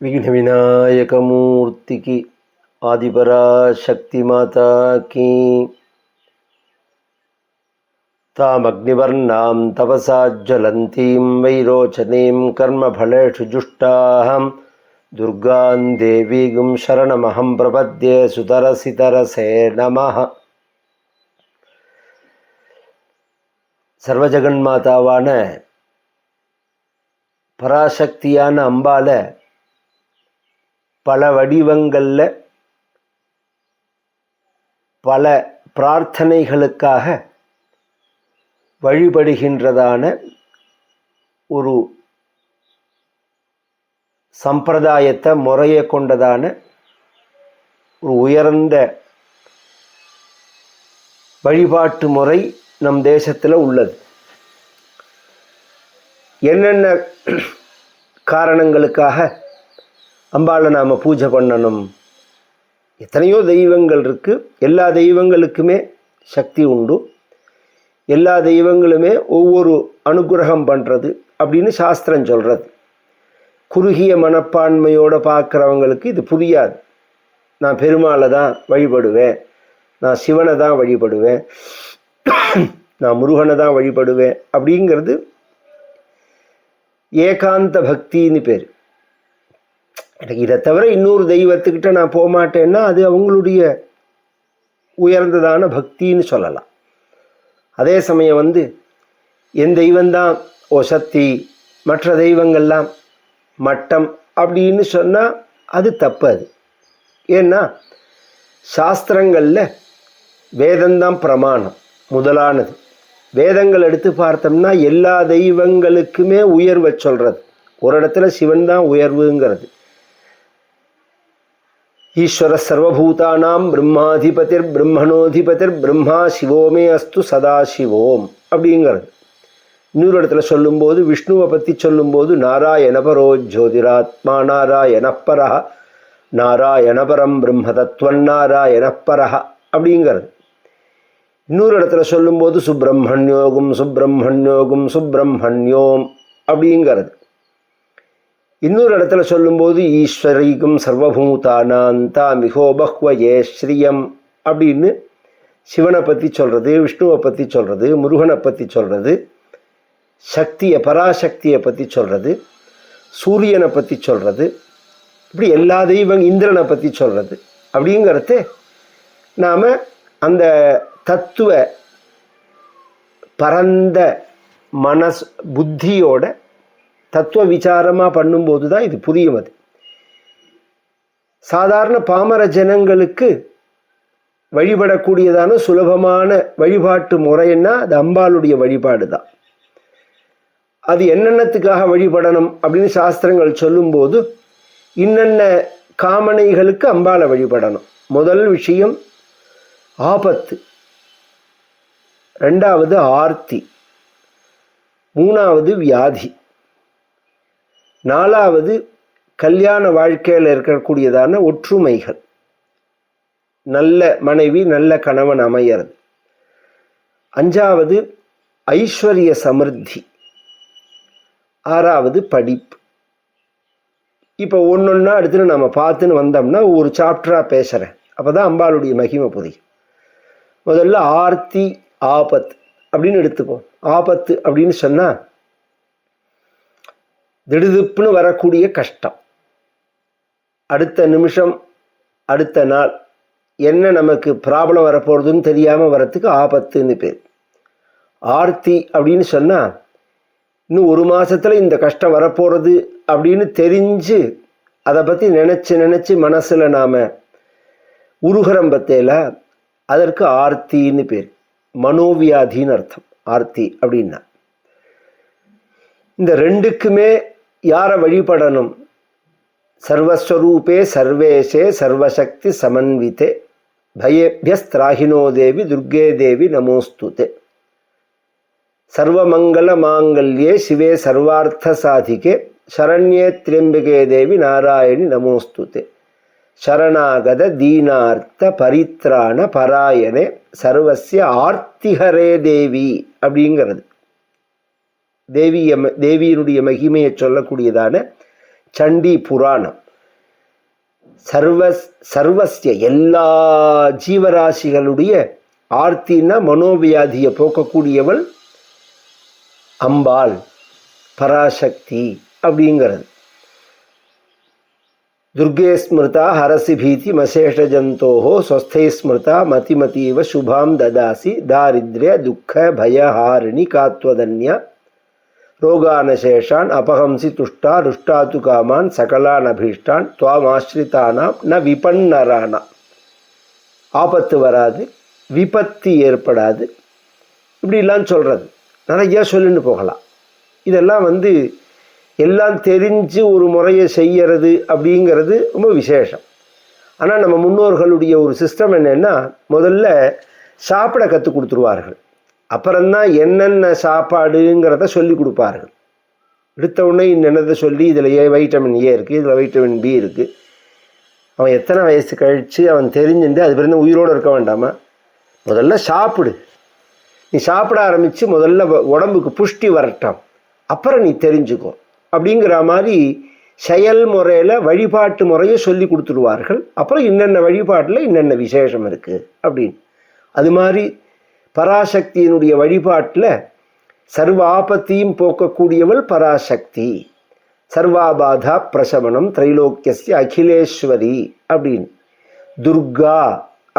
విఘ్న వినాయకమూర్తికి ఆదిపరాశక్తి మాతాకి తామగ్నివర్ణాం తపసాజ్వలంతీం వైరోచనీం కర్మఫలేషు జుష్టాహం దుర్గాం దేవీగుం శరణమహం ప్రపద్యే సుతరసితరసే నమ சர்வஜகன்மாதாவான பராசக்தியான அம்பால பல வடிவங்களில் பல பிரார்த்தனைகளுக்காக வழிபடுகின்றதான ஒரு சம்பிரதாயத்தை முறையை கொண்டதான ஒரு உயர்ந்த வழிபாட்டு முறை நம் தேசத்தில் உள்ளது. என்னென்ன காரணங்களுக்காக அம்பாளை நாம் பூஜை பண்ணணும். எத்தனையோ தெய்வங்கள் இருக்குது எல்லா தெய்வங்களுக்குமே சக்தி உண்டு. எல்லா தெய்வங்களுமே ஒவ்வொரு அனுகிரகம் பண்ணுறது அப்படின்னு சாஸ்திரம் சொல்கிறது குறுகிய மனப்பான்மையோடு பார்க்குறவங்களுக்கு இது புரியாது. நான் பெருமாளை தான் வழிபடுவேன். நான் சிவனை தான் வழிபடுவேன். நான் முருகனை தான் வழிபடுவேன் அப்படிங்கிறது ஏகாந்த பக்தின்னு பேர். எனக்கு இதை தவிர இன்னொரு தெய்வத்துக்கிட்ட நான் போக மாட்டேன்னா அது அவங்களுடைய உயர்ந்ததான பக்தின்னு சொல்லலாம். அதே சமயம் வந்து என் தெய்வந்தான் ஓ சக்தி மற்ற தெய்வங்கள்லாம் மட்டம் அப்படின்னு சொன்னால் அது தப்பு அது ஏன்னா சாஸ்திரங்களில் வேதந்தான் பிரமாணம் முதலானது. வேதங்கள் எடுத்து பார்த்தோம்னா எல்லா தெய்வங்களுக்குமே உயர்வை சொல்கிறது ஒரு இடத்துல சிவன் தான் உயர்வுங்கிறது. ஈஸ்வர சர்வபூதானாம் பிரம்மாதிபதிர் பிரம்மணோதிபதிர் பிரம்மா சிவோமே அஸ்து சதா சிவோம் அப்படிங்கிறது. இன்னொரு இடத்துல சொல்லும்போது விஷ்ணுவை பற்றி சொல்லும்போது நாராயணபரோ ஜோதிராத்மா நாராயணப்பரா நாராயணபரம் பிரம்ம தத்துவன் நாராயணப்பரா அப்படிங்கிறது. இன்னொரு இடத்துல சொல்லும்போது சுப்பிரமணியோகும் சுப்பிரமணியோகும் சுப்பிரமணியோம் அப்படிங்கிறது. இன்னொரு இடத்துல சொல்லும்போது ஈஸ்வரிக்கும் சர்வபூதானாந்தா மிகோ பஹ்வயே ஸ்ரீயம் அப்படின்னு சிவனை பற்றி சொல்கிறது விஷ்ணுவை பற்றி சொல்கிறது முருகனை பற்றி சொல்கிறது சக்தியை பராசக்தியை பற்றி சொல்கிறது சூரியனை பற்றி சொல்கிறது இப்படி எல்லா தெய்வம் இந்திரனை பற்றி சொல்கிறது அப்படிங்கிறது நாம் அந்த தத்துவ பரந்த மனஸ் புத்தியோட தத்துவ விசாரமாக பண்ணும்போது தான் இது புரியும் அது. சாதாரண பாமர ஜனங்களுக்கு வழிபடக்கூடியதான சுலபமான வழிபாட்டு முறைன்னா அது அம்பாளுடைய வழிபாடு தான் அது என்னென்னத்துக்காக வழிபடணும் அப்படின்னு சாஸ்திரங்கள் சொல்லும்போது இன்னென்ன காமனைகளுக்கு அம்பாளை வழிபடணும். முதல் விஷயம் ஆபத்து. ரெண்டாவது ஆர்த்தி. மூணாவது வியாதி. நாலாவது கல்யாண வாழ்க்கையில் இருக்கக்கூடியதான ஒற்றுமைகள். நல்ல மனைவி நல்ல கணவன் அமையிறது. அஞ்சாவது ஐஸ்வர்ய சமிருத்தி. ஆறாவது படிப்பு. இப்போ ஒன்று ஒன்றா எடுத்துன்னு நம்ம பார்த்துன்னு வந்தோம்னா ஒரு சாப்டராக பேசுகிறேன் அப்போ தான் அம்பாளுடைய மகிமை புரியும். முதல்ல ஆர்த்தி ஆபத் அப்படின்னு எடுத்துப்போம் ஆபத்து அப்படின்னு சொன்னால் திடுதிப்புன்னு வரக்கூடிய கஷ்டம். அடுத்த நிமிஷம் அடுத்த நாள் என்ன நமக்கு ப்ராப்ளம் வரப்போகிறதுன்னு தெரியாமல் வரத்துக்கு ஆபத்துன்னு பேர். ஆர்த்தி அப்படின்னு சொன்னால் இன்னும் ஒரு மாதத்தில் இந்த கஷ்டம் வரப்போகிறது அப்படின்னு தெரிஞ்சு அதை பற்றி நினச்சி நினச்சி மனசில் நாம் உருகரம் அதற்கு ஆர்த்தின்னு பேர். மனோவியாதின்னு அர்த்தம். ஆர்த்தி அப்படின்னா. இந்த ரெண்டுக்குமே யாரை வழிபடணும்? சர்வஸ்வரூபே சர்வேஷே சர்வசக்தி சமன்வித்தே பயேபியஸ்திராகினோ தேவி துர்கே தேவி நமோஸ்துதே. சர்வமங்கல மாங்கல்யே சிவே சர்வார்த்த சாதிகே. சரண்யே திரியம்பிகே தேவி நாராயணி நமோஸ்துதே. சரணாகத தீனார்த்த பரித்ராண பராயணே. சர்வசிய ஆர்த்திகரே தேவி அப்படிங்கிறது. தேவிய தேவியினுடைய மகிமையை சொல்லக்கூடியதான சண்டி புராணம் சர்வ சர்வஸ்ய எல்லா ஜீவராசிகளுடைய ஆர்த்தின்னா மனோவியாதியை போக்கக்கூடியவள் அம்பாள் பராசக்தி அப்படிங்கிறது துர்கே ஸ்மிருதா ஹரசி பீதி மசேஷ ஜந்தோஹோ ஸ்வஸ்தை ஸ்மிருதா மதிமதீவ சுபாம் ததாசி தாரித்ரிய துக்க பயஹாரிணி காத்வதன்யா ரோகானசேஷான் அபகம்சி துஷ்டா ருஷ்டாத்து காமான் சகலான் அபீஷ்டான் துவாம் ஆசிரித்தானாம் ந விபன்னரானாம் ஆபத்து வராது விபத்து ஏற்படாது. இப்படிலாம் சொல்கிறது நிறையா சொல்லுன்னு போகலாம். இதெல்லாம் வந்து எல்லாம் தெரிஞ்சு ஒரு முறையை செய்கிறது அப்படிங்கிறது ரொம்ப விசேஷம். ஆனால் நம்ம முன்னோர்களுடைய ஒரு சிஸ்டம் என்னென்னா முதல்ல சாப்பிட கற்றுக் கொடுத்துருவார்கள். அப்புறம்தான் என்னென்ன சாப்பாடுங்கிறத சொல்லி கொடுப்பார்கள். எடுத்த உடனே என்னென்னதை சொல்லி இதில் ஏ வைட்டமின் ஏ இருக்குது இதில் வைட்டமின் பி இருக்குது அவன் எத்தனை வயசு கழித்து அவன் தெரிஞ்சுட்டு அது பிறந்து உயிரோடு இருக்க வேண்டாமா? முதல்ல சாப்பிடு. நீ சாப்பிட ஆரம்பித்து முதல்ல வ- உடம்புக்கு புஷ்டி வரட்டும். அப்புறம் நீ தெரிஞ்சுக்கோ. அப்படிங்கிற மாதிரி செயல்முறையில் வழிபாட்டு முறையை சொல்லி கொடுத்துருவார்கள் அப்புறம் இன்னென்ன வழிபாட்டில் இன்னென்ன விசேஷம் இருக்குது அப்படின்னு. அது மாதிரி பராசக்தியினுடைய வழிபாட்டில் சர்வ ஆபத்தையும் போக்கக்கூடியவள் பராசக்தி. சர்வாபாதா பிரசவனம் திரைலோக்கியஸ்ய அகிலேஸ்வரி அப்படின்னு. துர்கா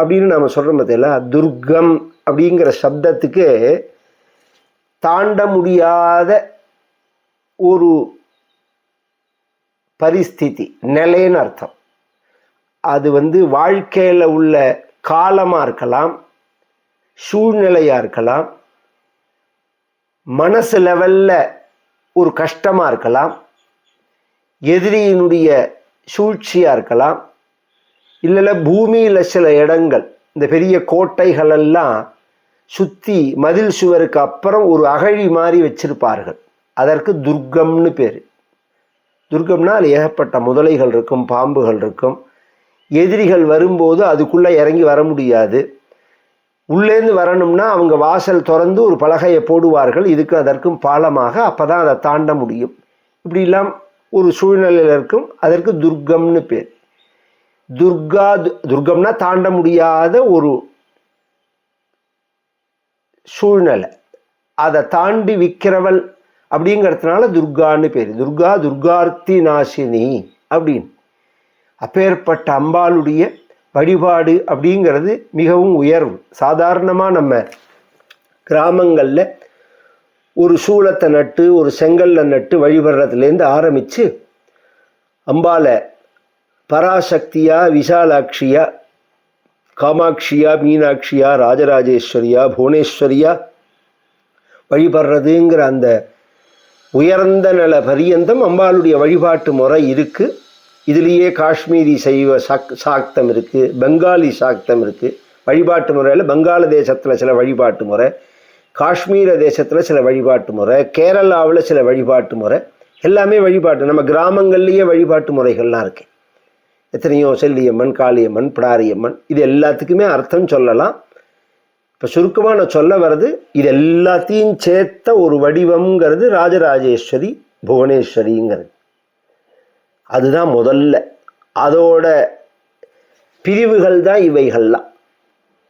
அப்படின்னு நம்ம சொல்கிறோம் பார்த்தீங்களா துர்கம் அப்படிங்கிற சப்தத்துக்கு தாண்ட முடியாத ஒரு பரிஸ்திதி நிலைன்னு அர்த்தம். அது வந்து வாழ்க்கையில் உள்ள காலமாக இருக்கலாம் சூழ்நிலையாக இருக்கலாம். மனசு லெவலில் ஒரு கஷ்டமாக இருக்கலாம். எதிரியினுடைய சூழ்ச்சியாக இருக்கலாம். இல்லைல்ல பூமியில் சில இடங்கள் இந்த பெரிய கோட்டைகளெல்லாம் சுற்றி மதில் சுவருக்கு அப்புறம் ஒரு அகழி மாதிரி வச்சிருப்பார்கள். அதற்கு துர்க்கம்னு பேர். துர்க்கம்னா அது ஏகப்பட்ட முதலைகள் இருக்கும் பாம்புகள் இருக்கும். எதிரிகள் வரும்போது அதுக்குள்ளே இறங்கி வர முடியாது. உள்ளேந்து வரணும்னா அவங்க வாசல் திறந்து ஒரு பலகையை போடுவார்கள். இதுக்கும் அதற்கும் பாலமாக அப்போ தான் அதை தாண்ட முடியும். இப்படிலாம் ஒரு சூழ்நிலையில் இருக்கும். அதற்கு துர்க்கம்னு பேர். துர்கா து- தாண்ட முடியாத ஒரு சூழ்நிலை. அதை தாண்டி விற்கிறவள் அப்படிங்கிறதுனால துர்கான்னு பேர். துர்கா துர்கார்த்தி நாசினி அப்படின்னு. அப்பேற்பட்ட அம்பாளுடைய வழிபாடு அப்படிங்கிறது மிகவும் உயர்வு. சாதாரணமாக நம்ம கிராமங்களில் ஒரு சூளத்தை நட்டு ஒரு செங்கல்ல நட்டு வழிபடுறதுலேருந்து ஆரம்பித்து அம்பாளை பராசக்தியா விசாலாட்சியா காமாட்சியா மீனாட்சியா ராஜராஜேஸ்வரியா புவனேஸ்வரியா வழிபடுறதுங்கிற அந்த உயர்ந்த நில பரியந்தம் அம்பாளுடைய வழிபாட்டு முறை இருக்குது இதுலேயே காஷ்மீரி சைவ சாக் சாக்தம் இருக்குது பெங்காலி சாக்தம் இருக்குது வழிபாட்டு முறையில் வங்காள தேசத்தில் சில வழிபாட்டு முறை காஷ்மீர தேசத்தில் சில வழிபாட்டு முறை கேரளாவில் சில வழிபாட்டு முறை எல்லாமே வழிபாட்டு நம்ம கிராமங்கள்லேயே வழிபாட்டு முறைகள்லாம் இருக்கு. எத்தனையோ செல்லியம்மன் காளியம்மன் பிடாரியம்மன் இது எல்லாத்துக்குமே அர்த்தம் சொல்லலாம். இப்போ சுருக்கமாக நான் சொல்ல வர்றது இது எல்லாத்தையும் சேர்த்த ஒரு வடிவம்ங்கிறது ராஜராஜேஸ்வரி புவனேஸ்வரிங்கிறது. அதுதான் முதல்ல. அதோட பிரிவுகள் தான் இவைகள்லாம்.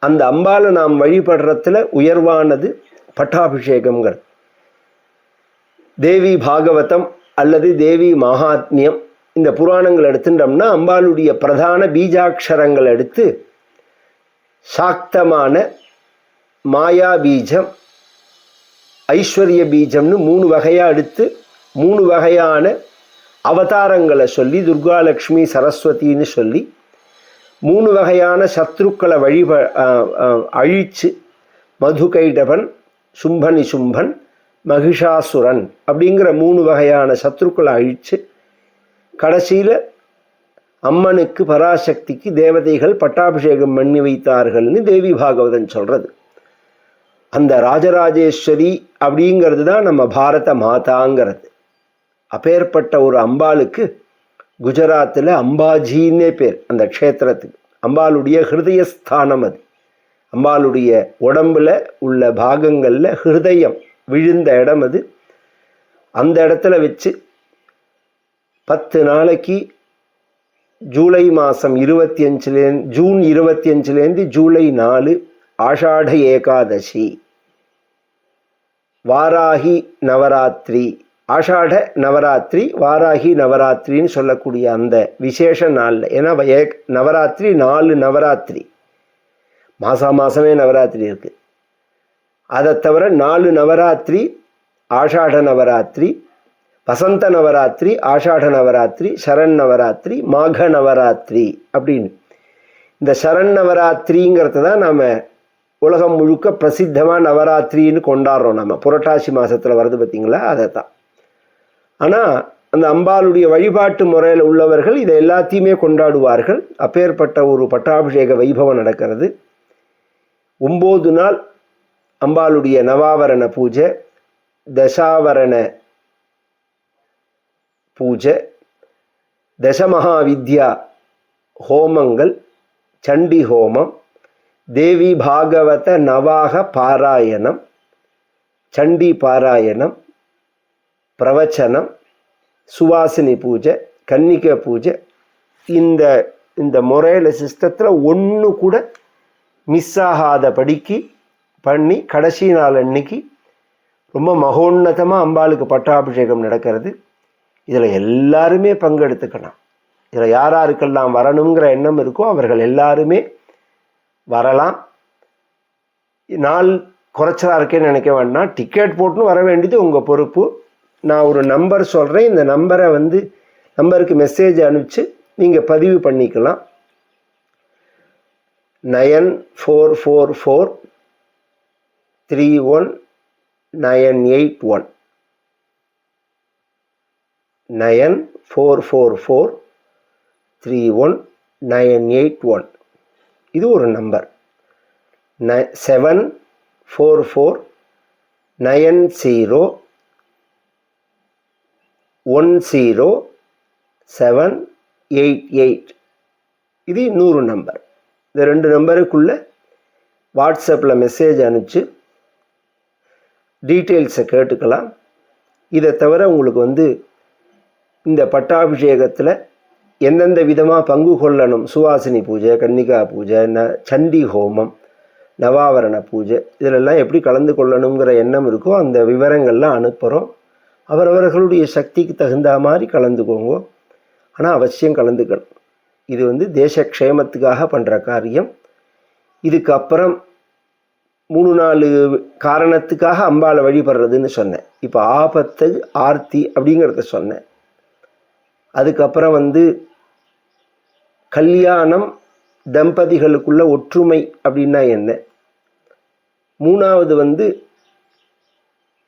அந்த அம்பாலை நாம் வழிபடுறதுல உயர்வானது பட்டாபிஷேகம்ங்கிறது தேவி பாகவதம் அல்லது தேவி மகாத்மியம் இந்த புராணங்கள் எடுத்துட்டோம்னா அம்பாளுடைய பிரதான பீஜாட்சரங்கள் எடுத்து சாக்தமான மாயா பீஜம் ஐஸ்வர்ய பீஜம்னு மூணு வகையாக எடுத்து மூணு வகையான அவதாரங்களை சொல்லி துர்காலக்ஷ்மி சரஸ்வதின்னு சொல்லி மூணு வகையான சத்ருக்களை வழிப அழித்து அஹ், மதுகைடபன் சும்பனி சும்பன் மகிஷாசுரன் அப்படிங்கிற மூணு வகையான சத்ருக்களை அழித்து கடைசியில் அம்மனுக்கு பராசக்திக்கு தேவதைகள் பட்டாபிஷேகம் பண்ணி வைத்தார்கள்னு தேவி பாகவதன் சொல்கிறது அந்த ராஜராஜேஸ்வரி அப்படிங்கிறது தான் நம்ம பாரத மாதாங்கிறது. அப்பேற்பட்ட ஒரு அம்பாளுக்கு குஜராத்தில் அம்பாஜின்னே பேர் அந்த க்ஷேத்திரத்துக்கு. அம்பாளுடைய ஹிருதயஸ்தானம் அது. அம்பாளுடைய உடம்புல உள்ள பாகங்களில் ஹிருதயம் விழுந்த இடம் அது. அந்த இடத்துல வச்சு பத்து நாளைக்கு ஜூலை மாதம் இருபத்தி அஞ்சுலேருந்து ஜூன் இருபத்தி அஞ்சுலேருந்து ஜூலை நாலு ஆஷாட ஏகாதசி. வாராகி நவராத்திரி. ஆஷாட நவராத்திரி வாராகி நவராத்திரின்னு சொல்லக்கூடிய அந்த விசேஷ நாளில் ஏன்னா ஏக் நவராத்திரி நாலு நவராத்திரி. மாதம் மாதமே நவராத்திரி இருக்குது அதை தவிர நாலு நவராத்திரி ஆஷாட நவராத்திரி வசந்த நவராத்திரி ஆஷாட நவராத்திரி சரண் நவராத்திரி மாக நவராத்திரி அப்படின்னு. இந்த சரண் நவராத்திரிங்கிறது தான் நாம் உலகம் முழுக்க பிரசித்தமாக நவராத்திரின்னு கொண்டாடுறோம் நம்ம புரட்டாசி மாதத்தில் வருது பார்த்திங்களா அதை தான் ஆனால் அந்த அம்பாளுடைய வழிபாட்டு முறையில் உள்ளவர்கள் இதை எல்லாத்தையுமே கொண்டாடுவார்கள். அப்பேற்பட்ட ஒரு பட்டாபிஷேக வைபவம் நடக்கிறது. ஒம்பது நாள் அம்பாளுடைய நவாவரண பூஜை தசாவரண பூஜை தசமகா வித்யா ஹோமங்கள் சண்டி ஹோமம் தேவி பாகவத நவாக பாராயணம் சண்டி பாராயணம் பிரவச்சனம் சுவாசினி பூஜை கன்னிகை பூஜை இந்த இந்த முறையில் சிஸ்டத்தில் ஒன்று கூட மிஸ் ஆகாதபடிக்கு பண்ணி கடைசி நாள் அன்னைக்கு ரொம்ப மகோன்னதமாக அம்பாளுக்கு பட்டாபிஷேகம் நடக்கிறது. இதில் எல்லாருமே பங்கெடுத்துக்கலாம். இதில் யார் யாருக்கெல்லாம் வரணுங்கிற எண்ணம் இருக்கோ அவர்கள் எல்லாருமே வரலாம். நாள் குறைச்சலாக இருக்கேன்னு நினைக்க வேண்டாம். டிக்கெட் போட்டுன்னு வர வேண்டியது உங்கள் பொறுப்பு. நான் ஒரு நம்பர் சொல்கிறேன் இந்த நம்பரை வந்து நம்பருக்கு மெசேஜ் அனுப்பிச்சு நீங்கள் பதிவு பண்ணிக்கலாம். Nine four four four three one nine eight one. Nine four four four three one nine eight one. இது ஒரு நம்பர் ந seven four four nine zero one zero seven eight eight இது நூறு நம்பர் இந்த ரெண்டு நம்பருக்குள்ளே வாட்ஸ்அப்பில் மெசேஜ் அனுப்பிச்சு டீட்டெயில்ஸை கேட்டுக்கலாம். இதை தவிர உங்களுக்கு வந்து இந்த பட்டாபிஷேகத்தில் எந்தெந்த விதமாக பங்கு கொள்ளணும்? சுவாசினி பூஜை கன்னிகா பூஜை ந சண்டி ஹோமம் நவாவரண பூஜை இதிலெல்லாம் எப்படி கலந்து கொள்ளணுங்கிற எண்ணம் இருக்கோ அந்த விவரங்கள்லாம் அனுப்புகிறோம் அவரவர்களுடைய சக்திக்கு தகுந்த மாதிரி கலந்துக்கோங்க. ஆனால் அவசியம் கலந்துக்கணும். இது வந்து தேச க்ஷேமத்துக்காக பண்ணுற காரியம். இதுக்கப்புறம் மூணு நாலு காரணத்துக்காக அம்பாவை வழிபடுறதுன்னு சொன்னேன். இப்போ ஆபத்து ஆர்த்தி அப்படிங்கிறத சொன்னேன். அதுக்கப்புறம் வந்து கல்யாணம் தம்பதிகளுக்குள்ள ஒற்றுமை அப்படின்னா என்ன? மூணாவது வந்து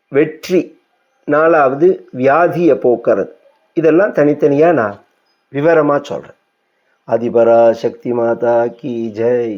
வெற்றி. நாலாவது வியாதியை போக்குறது. இதெல்லாம் தனித்தனியாக நான் விவரமாக சொல்கிறேன் அதிபரா சக்தி மாதா கி ஜெய்.